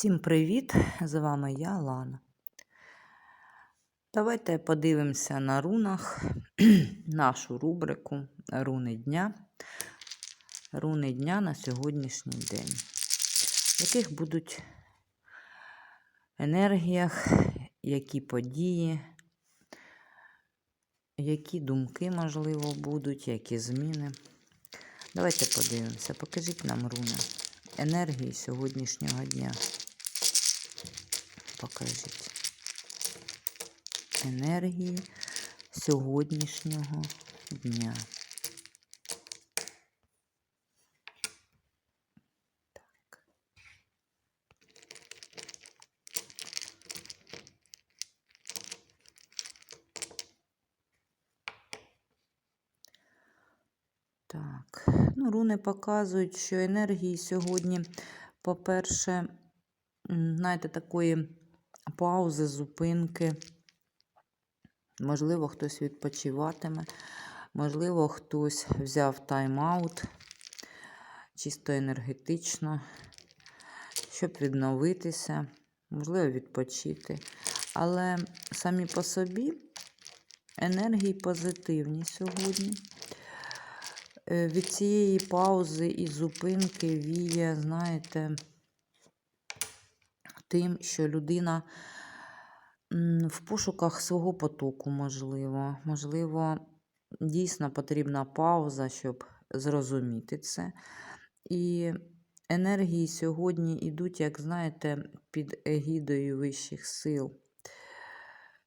Всім привіт! З вами я, Лана. Давайте подивимося на рунах нашу рубрику Руни дня. Руни дня на сьогоднішній день. Яких будуть енергіях, які події, які думки, можливо, будуть, які зміни. Давайте подивимося. Покажіть нам руни енергії сьогоднішнього дня. Покажіть енергії сьогоднішнього дня. Так, ну, руни показують, що енергії сьогодні, по-перше, знаєте, такої паузи, зупинки. Можливо, хтось відпочиватиме, можливо, хтось взяв тайм-аут чисто енергетично, щоб відновитися, можливо, відпочити. Але самі по собі енергії позитивні сьогодні. Е, Від цієї паузи і зупинки віє, знаєте, тим, що людина в пошуках свого потоку, можливо. Можливо, дійсно потрібна пауза, щоб зрозуміти це. І енергії сьогодні йдуть, як знаєте, під егідою вищих сил.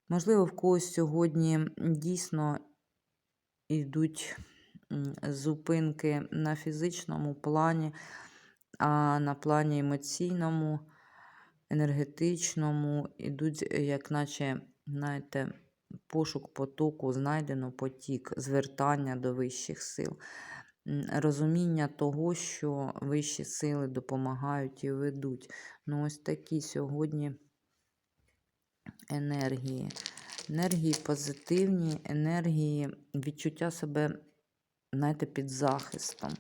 Можливо, в когось сьогодні дійсно йдуть зупинки на фізичному плані, а на плані емоційному, енергетичному ідуть, е, як наче, знаєте, пошук потоку, знайдено потік, звертання до вищих сил, розуміння того, що вищі сили допомагають і ведуть. Ну, ось такі сьогодні енергії. Енергії позитивні, енергії відчуття себе, знаєте, під захистом.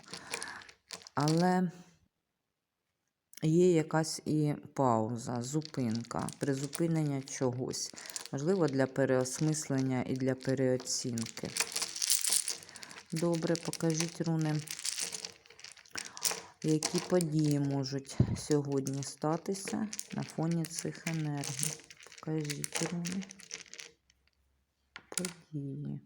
Але є якась і пауза, зупинка, призупинення чогось. Можливо, для переосмислення і для переоцінки. Добре, покажіть руни, які події можуть сьогодні статися на фоні цих енергій. Покажіть руни. Події.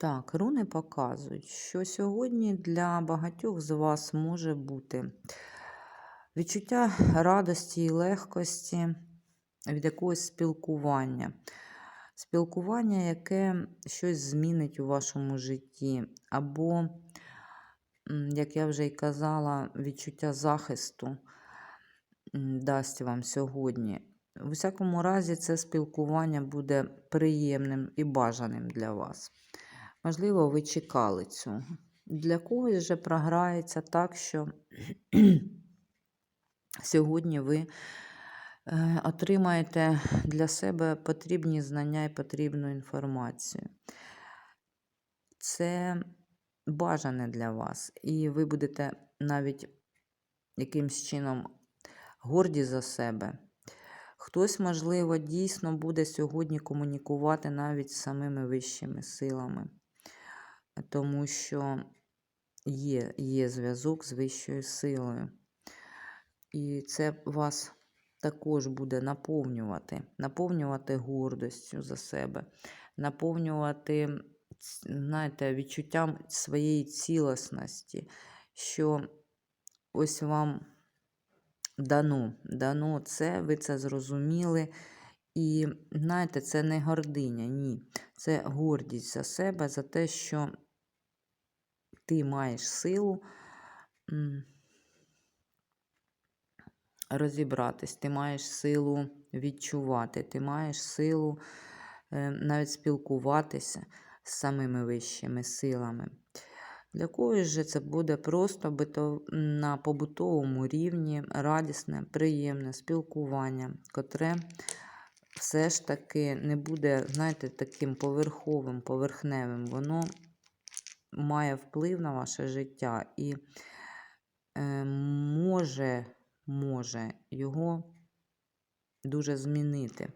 Так, руни показують, що сьогодні для багатьох з вас може бути відчуття радості і легкості від якогось спілкування. Спілкування, яке щось змінить у вашому житті, або, як я вже й казала, відчуття захисту дасть вам сьогодні. У всякому разі, це спілкування буде приємним і бажаним для вас. Можливо, ви чекали цього. Для когось же програється так, що сьогодні ви е, отримаєте для себе потрібні знання і потрібну інформацію. Це бажане для вас, і ви будете навіть якимсь чином горді за себе. Хтось, можливо, дійсно буде сьогодні комунікувати навіть з самими вищими силами, тому що є, є зв'язок з вищою силою. І це вас також буде наповнювати, наповнювати гордостю за себе, наповнювати, знаєте, відчуттям своєї цілісності, що ось вам дано, дано це, ви це зрозуміли. І, знаєте, це не гординя, ні. Це гордість за себе, за те, що ти маєш силу розібратись, ти маєш силу відчувати, ти маєш силу е, навіть спілкуватися з самими вищими силами. Для когось же це буде просто на побутовому рівні радісне, приємне спілкування, котре все ж таки не буде, знаєте, таким поверховим, поверхневим. Воно має вплив на ваше життя і е, може, може його дуже змінити.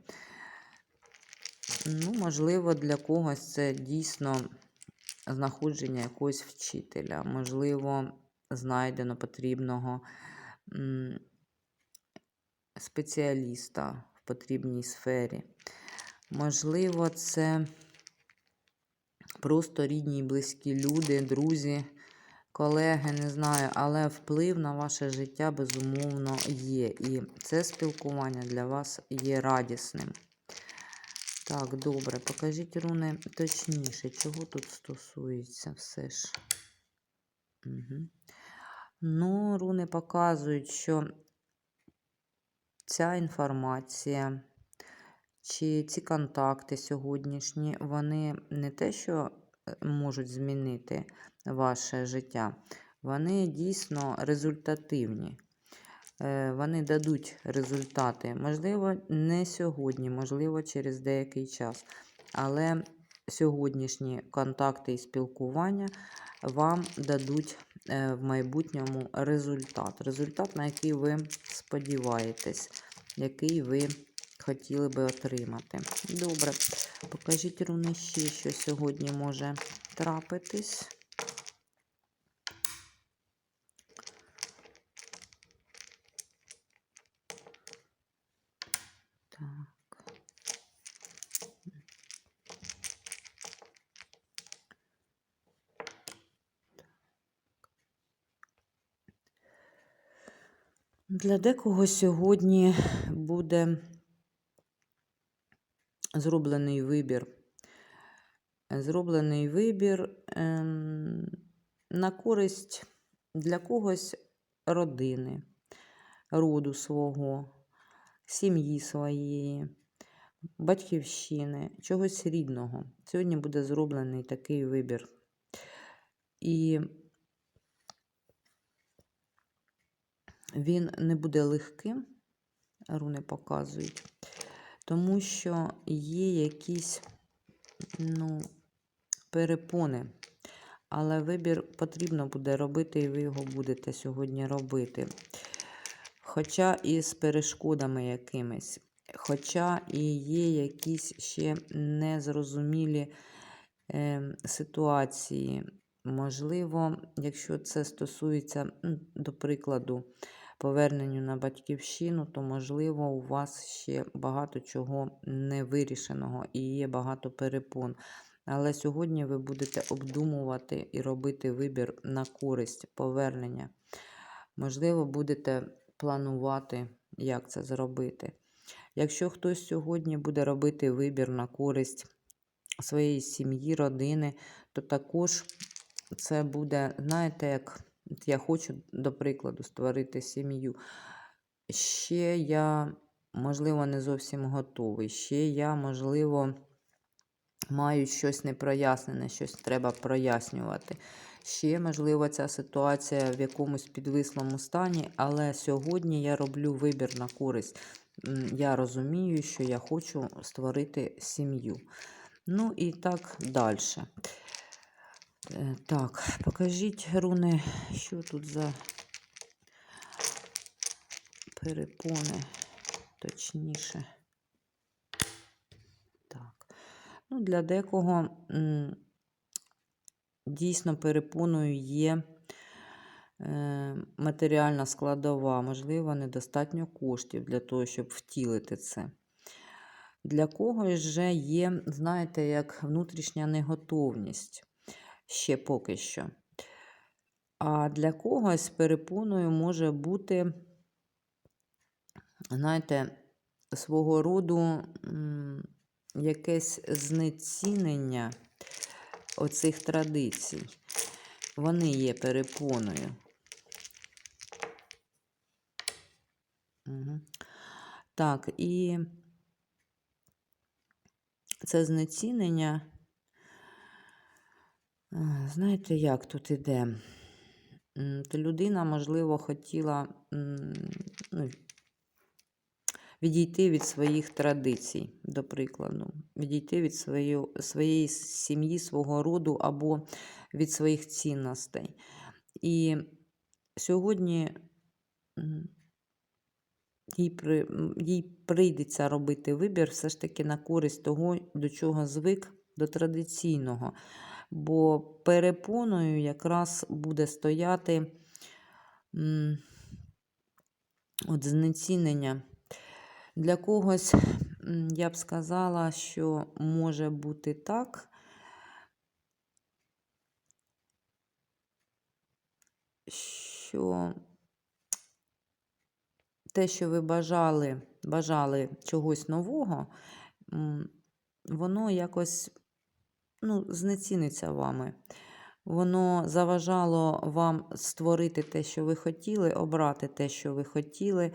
Ну, можливо, для когось це дійсно знаходження якогось вчителя, можливо, знайдено потрібного спеціаліста в потрібній сфері. Можливо, це просто рідні і близькі люди, друзі, колеги, не знаю, але вплив на ваше життя, безумовно, є. І це спілкування для вас є радісним. Так, добре, покажіть руни точніше, чого тут стосується все ж. Угу. Ну, руни показують, що ця інформація чи ці контакти сьогоднішні, вони не те, що е, можуть змінити ваше життя, вони дійсно результативні. Е, Вони дадуть результати. Можливо, не сьогодні, можливо, через деякий час. Але сьогоднішні контакти і спілкування вам дадуть е, в майбутньому результат. Результат, на який ви сподіваєтесь, який ви хотіли би отримати. Добре, покажіть руни ще, що сьогодні може трапитись. Для декого сьогодні буде зроблений вибір. Зроблений вибір ем, на користь для когось родини, роду свого, сім'ї своєї, батьківщини, чогось рідного. Сьогодні буде зроблений такий вибір. І він не буде легким, руни показують, тому що є якісь ну, перепони. Але вибір потрібно буде робити, і ви його будете сьогодні робити. Хоча і з перешкодами якимись, хоча і є якісь ще незрозумілі е, ситуації. Можливо, якщо це стосується, до прикладу, поверненню на батьківщину, то, можливо, у вас ще багато чого не вирішеного і є багато перепон. Але сьогодні ви будете обдумувати і робити вибір на користь повернення. Можливо, будете планувати, як це зробити. Якщо хтось сьогодні буде робити вибір на користь своєї сім'ї, родини, то також це буде, знаєте, як от я хочу, до прикладу, створити сім'ю. Ще я, можливо, не зовсім готовий. Ще я, можливо, маю щось непрояснене, щось треба прояснювати. Ще, можливо, ця ситуація в якомусь підвислому стані, але сьогодні я роблю вибір на користь. Я розумію, що я хочу створити сім'ю. Ну і так далі. Так, покажіть, руни, що тут за перепони, точніше. Так. Ну, для декого дійсно перепоною є е, матеріальна складова, можливо, недостатньо коштів для того, щоб втілити це. Для когось же є, знаєте, як внутрішня неготовність ще поки що. А для когось перепоною може бути, знаєте, свого роду якесь знецінення оцих традицій. Вони є перепоною. Угу. Так, і це знецінення. Е, Знаєте, як тут іде? Людина, можливо, хотіла ну, відійти від своїх традицій, до прикладу, відійти від своєї сім'ї, свого роду або від своїх цінностей. І сьогодні їй прийдеться робити вибір все ж таки на користь того, до чого звик, до традиційного. Бо перепоною якраз буде стояти от знецінення. Для когось я б сказала, що може бути так, що те, що ви бажали, бажали чогось нового, воно якось ну, знеціниться вами. Воно заважало вам створити те, що ви хотіли, обрати те, що ви хотіли,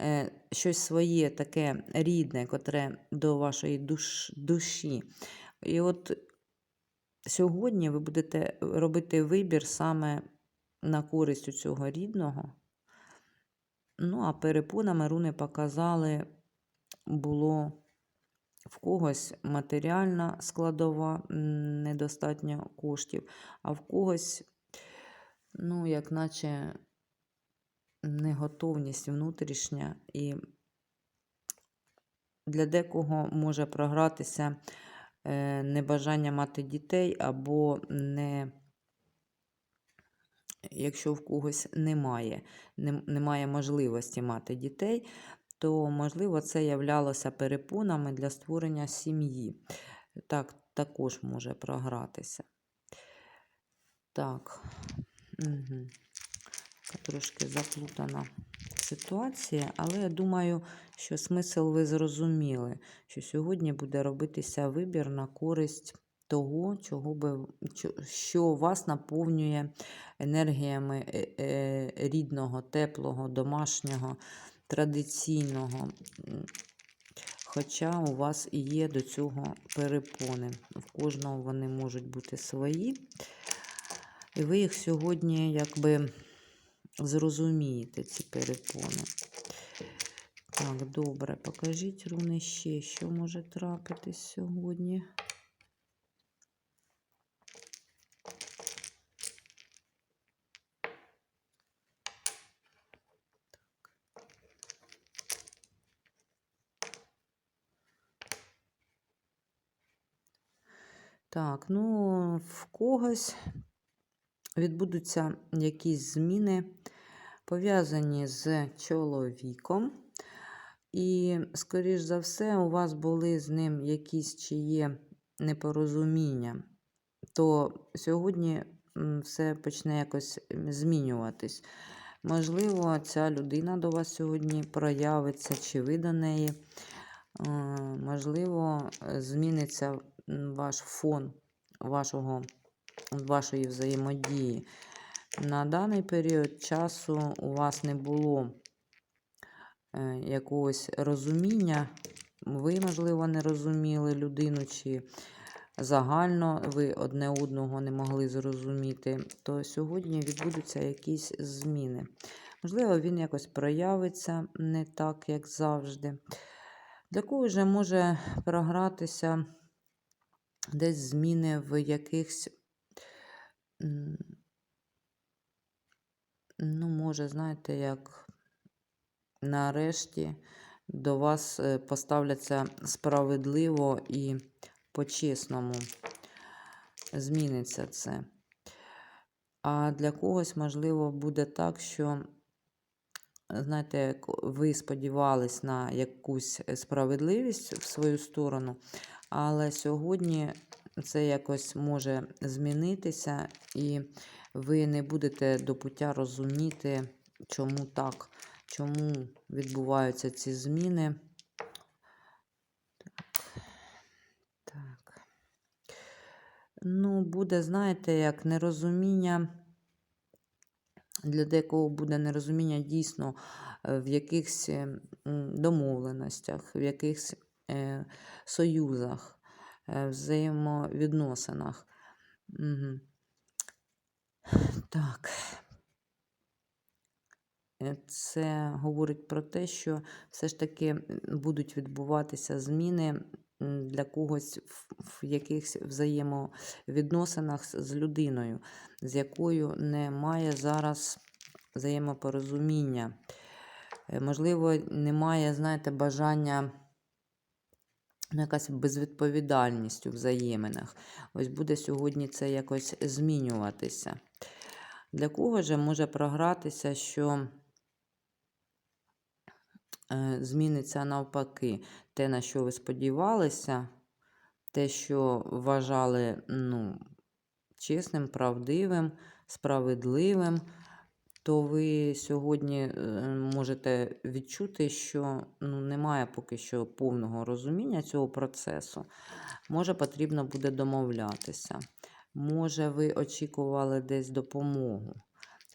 е, щось своє таке рідне, котре до вашої душ, душі. І от сьогодні ви будете робити вибір саме на користь у цього рідного. Ну, а перепонами руни показали, було в когось матеріальна складова, недостатньо коштів, а в когось, ну, як наче неготовність внутрішня, і для декого може програтися е, небажання мати дітей, або не, якщо в когось немає, немає можливості мати дітей, то, можливо, це являлося перепонами для створення сім'ї. Так, також може програтися. Так. Угу. Трошки заплутана ситуація, але я думаю, що смисл ви зрозуміли, що сьогодні буде робитися вибір на користь того, чого би, що вас наповнює енергіями е, е, рідного, теплого, домашнього, традиційного. Хоча у вас і є до цього перепони. В кожного вони можуть бути свої. І ви їх сьогодні якби зрозумієте, ці перепони. Так, добре, покажіть руни ще, що може трапитись сьогодні. Так, ну, в когось відбудуться якісь зміни, пов'язані з чоловіком. І, скоріш за все, у вас були з ним якісь чи непорозуміння, то сьогодні все почне якось змінюватись. Можливо, ця людина до вас сьогодні проявиться, чи ви до неї. Е, Можливо, зміниться ваш фон вашого, вашої взаємодії. На даний період часу у вас не було е, якогось розуміння. Ви, можливо, не розуміли людину, чи загально ви одне одного не могли зрозуміти, то сьогодні відбудуться якісь зміни. Можливо, він якось проявиться не так, як завжди. Для кого вже може програтися десь зміни в якихось, ну, може, знаєте, як нарешті до вас е, поставляться справедливо і по-чесному. Зміниться це. А для когось, можливо, буде так, що, знаєте, ви сподівались на якусь справедливість в свою сторону, але сьогодні це якось може змінитися, і ви не будете до пуття розуміти, чому так, чому відбуваються ці зміни. Ну, буде, знаєте, як нерозуміння. Для декого буде нерозуміння дійсно е, в якихось е, домовленостях, в якихось е, союзах, е, взаємовідносинах. Так. Це говорить про те, що все ж таки будуть відбуватися зміни для когось в, якихось взаємовідносинах з- людиною, з якою немає зараз взаємопорозуміння. Е, Можливо, немає, знаєте, бажання якась безвідповідальність у взаєминах. Ось буде сьогодні це якось змінюватися. Для кого же може програтися, що зміниться навпаки те, на що ви сподівалися, те, що вважали ну, чесним, правдивим, справедливим, то ви сьогодні е, можете відчути, що ну, немає поки що повного розуміння цього процесу. Може, потрібно буде домовлятися. Може, ви очікували десь допомогу,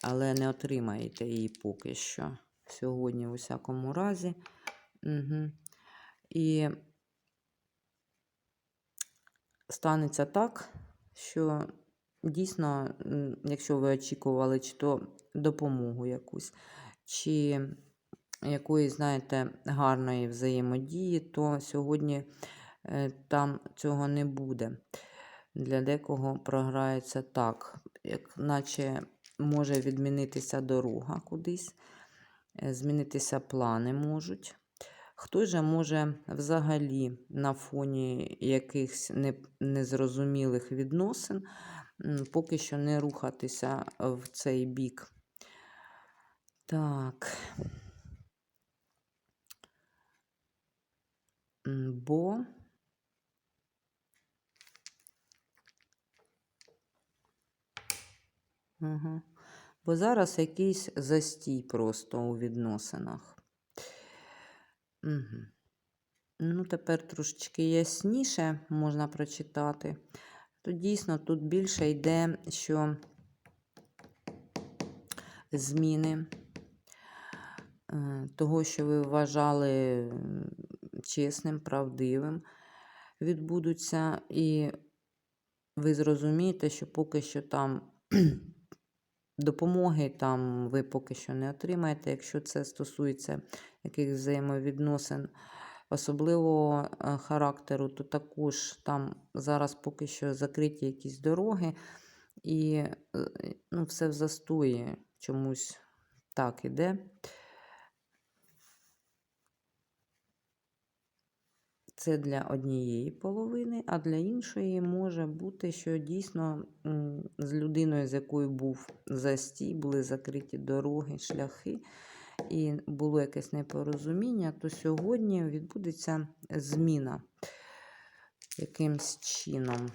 але не отримаєте її поки що. Сьогодні, в усякому разі. Угу. І станеться так, що дійсно, якщо ви очікували чи то допомогу якусь, чи якоїсь, знаєте, гарної взаємодії, то сьогодні е, там цього не буде. Для декого програється так, як наче може відмінитися дорога кудись, змінитися плани можуть. Хтось же може взагалі на фоні якихось не- незрозумілих відносин поки що не рухатися в цей бік. Так. Бо Угу. Бо зараз якийсь застій просто у відносинах. Угу. Ну, тепер трошечки ясніше можна прочитати. То дійсно тут більше йде, що зміни е, того, що ви вважали чесним, правдивим, відбудуться, і ви зрозумієте, що поки що там допомоги там ви поки що не отримаєте, якщо це стосується яких взаємовідносин особливого е, характеру, то також там зараз поки що закриті якісь дороги, і е, ну, все в застої чомусь так іде. Це для однієї половини, а для іншої може бути, що дійсно з людиною, з якою був застій, були закриті дороги, шляхи, і було якесь непорозуміння, то сьогодні відбудеться зміна якимсь чином.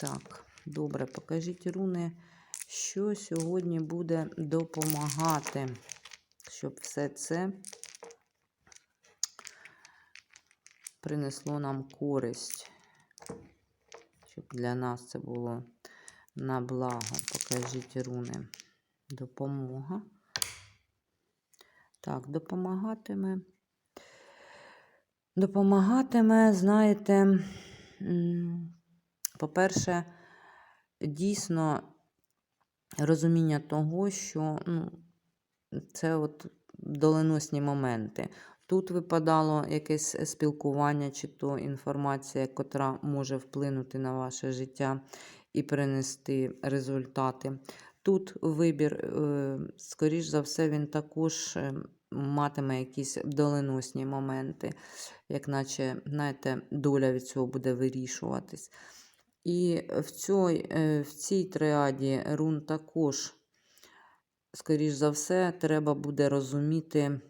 Так, добре, покажіть руни, що сьогодні буде допомагати, щоб все це принесло нам користь, щоб для нас це було на благо. Покажіть руни. Допомога. Так, допомагатиме. Допомагатиме, знаєте, по-перше, дійсно розуміння того, що ну, це от доленосні моменти. Тут випадало якесь спілкування, чи то інформація, котра може вплинути на ваше життя і принести результати. Тут вибір, е, скоріш за все, він також е, матиме якісь доленосні моменти, як наче, знаєте, доля від цього буде вирішуватись. І в цій, е, в цій триаді рун також, скоріш за все, треба буде розуміти е,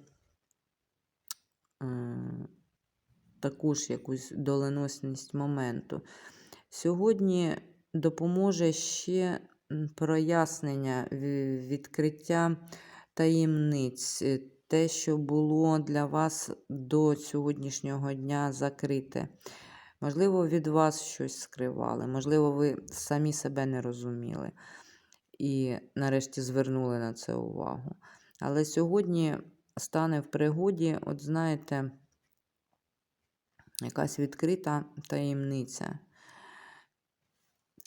також якусь доленосність моменту. Сьогодні допоможе ще прояснення, відкриття таємниць, е, те, що було для вас до сьогоднішнього дня закрите. Можливо, від вас щось скривали, можливо, ви самі себе не розуміли і нарешті звернули на це увагу. Але сьогодні стане в пригоді, от знаєте, якась відкрита таємниця,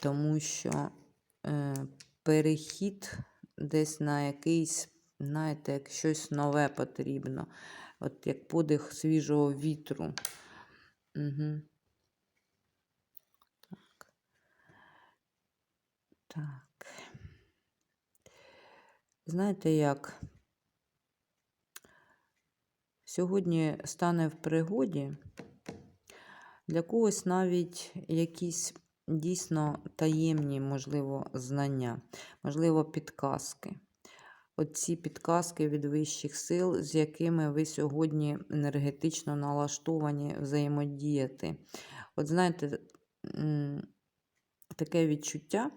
тому що е, перехід десь на якийсь знаєте, як щось нове потрібно. От як подих свіжого вітру. Угу. Так. Так. Знаєте як? Сьогодні стане в пригоді для когось навіть якісь дійсно таємні, можливо, знання, можливо, підказки. Оці підказки від вищих сил, з якими ви сьогодні енергетично налаштовані взаємодіяти. От знаєте, таке відчуття,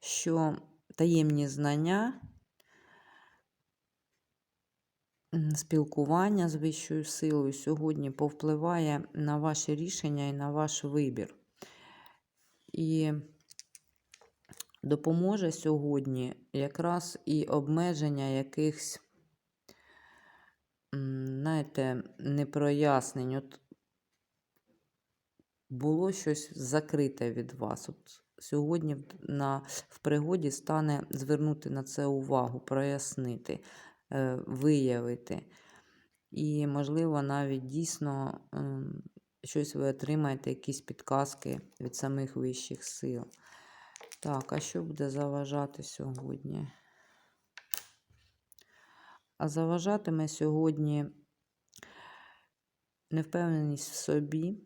що таємні знання, спілкування з вищою силою сьогодні повпливає на ваші рішення і на ваш вибір. І допоможе сьогодні якраз і обмеження якихось, знаєте, непрояснень. От було щось закрите від вас. От сьогодні на, в пригоді стане звернути на це увагу, прояснити, виявити. І, можливо, навіть дійсно ем, щось ви отримаєте, якісь підказки від самих вищих сил. Так, а що буде заважати сьогодні? А заважатиме сьогодні невпевненість в собі,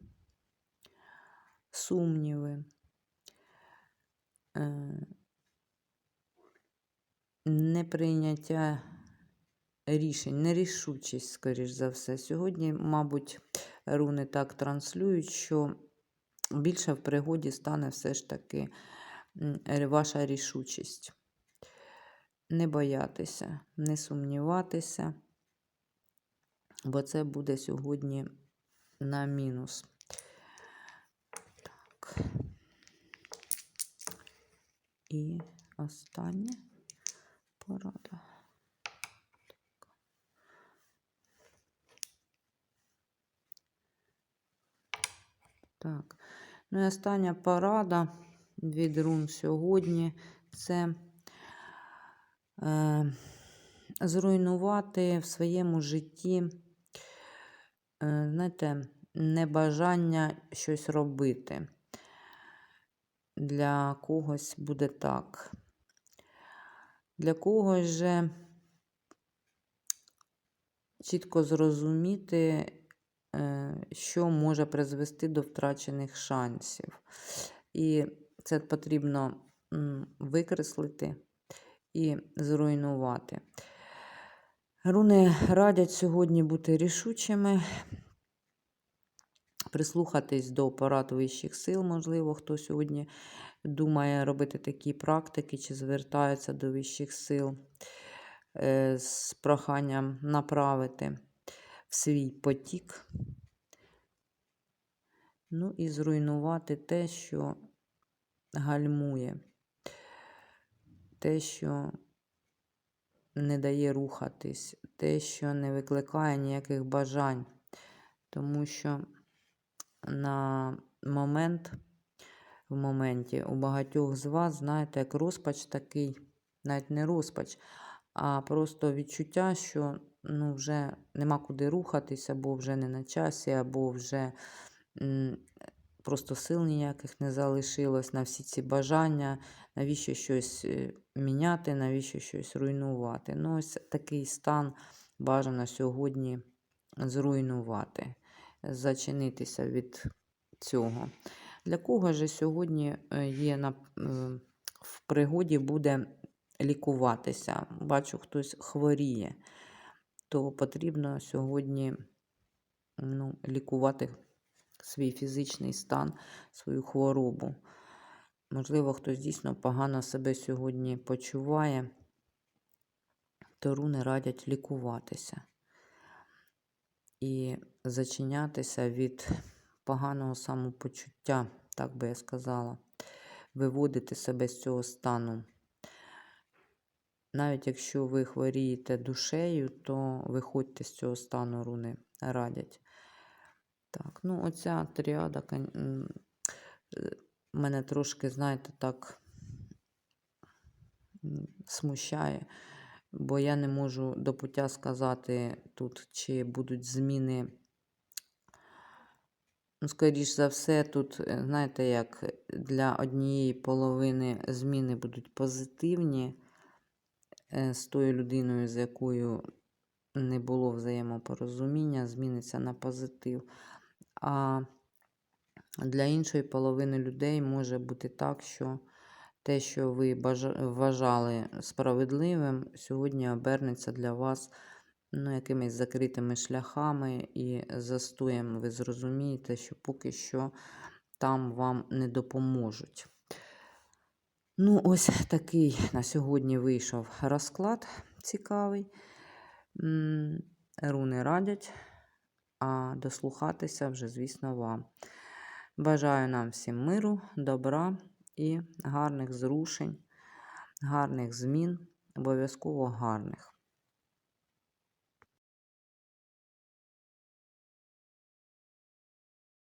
сумніви, е, неприйняття рішень, нерішучість, скоріш за все. Сьогодні, мабуть, руни так транслюють, що більше в пригоді стане все ж таки ваша рішучість. Не боятися, не сумніватися, бо це буде сьогодні на мінус. Так. І остання порада. Так. Ну і остання порада від рун сьогодні це е, зруйнувати в своєму житті, е, знаєте, небажання щось робити. Для когось буде так. Для когось же чітко зрозуміти, що може призвести до втрачених шансів. І це потрібно викреслити і зруйнувати. Руни радять сьогодні бути рішучими, прислухатись до порад вищих сил, можливо, хто сьогодні думає робити такі практики чи звертається до вищих сил е, з проханням направити в свій потік. Ну і зруйнувати те, що гальмує, те, що не дає рухатись, те, що не викликає ніяких бажань. Тому що на момент, в моменті у багатьох з вас, знаєте, як розпач такий, навіть не розпач, а просто відчуття, що ну, вже нема куди рухатись, або вже не на часі, або вже просто сил ніяких не залишилось на всі ці бажання, навіщо щось е, міняти, навіщо щось руйнувати. Ну, ось такий стан бажано сьогодні зруйнувати, зачинитися від цього. Для кого же сьогодні е, є на, в пригоді буде лікуватися? Бачу, хтось хворіє, то потрібно сьогодні ну, лікувати свій фізичний стан, свою хворобу. Можливо, хтось дійсно погано себе сьогодні почуває, то руни радять лікуватися і зачинятися від поганого самопочуття, так би я сказала, виводити себе з цього стану. Навіть якщо ви хворієте душею, то виходьте з цього стану руни радять. Так, ну оця тріада е, мене трошки, знаєте, так смущає. бо я не можу до пуття сказати тут, чи будуть зміни. Ну, скоріш за все, тут, е, знаєте, як для однієї половини зміни будуть позитивні е, з тою людиною, з якою не було взаємопорозуміння, зміниться на позитив. А для іншої половини людей може бути так, що те, що ви вважали справедливим, сьогодні обернеться для вас ну, якимись закритими шляхами і застоєм. Ви зрозумієте, що поки що там вам не допоможуть. Ну, ось такий на сьогодні вийшов розклад цікавий. Руни радять, а дослухатися вже, звісно, вам. Бажаю нам всім миру, добра і гарних зрушень, гарних змін, обов'язково гарних.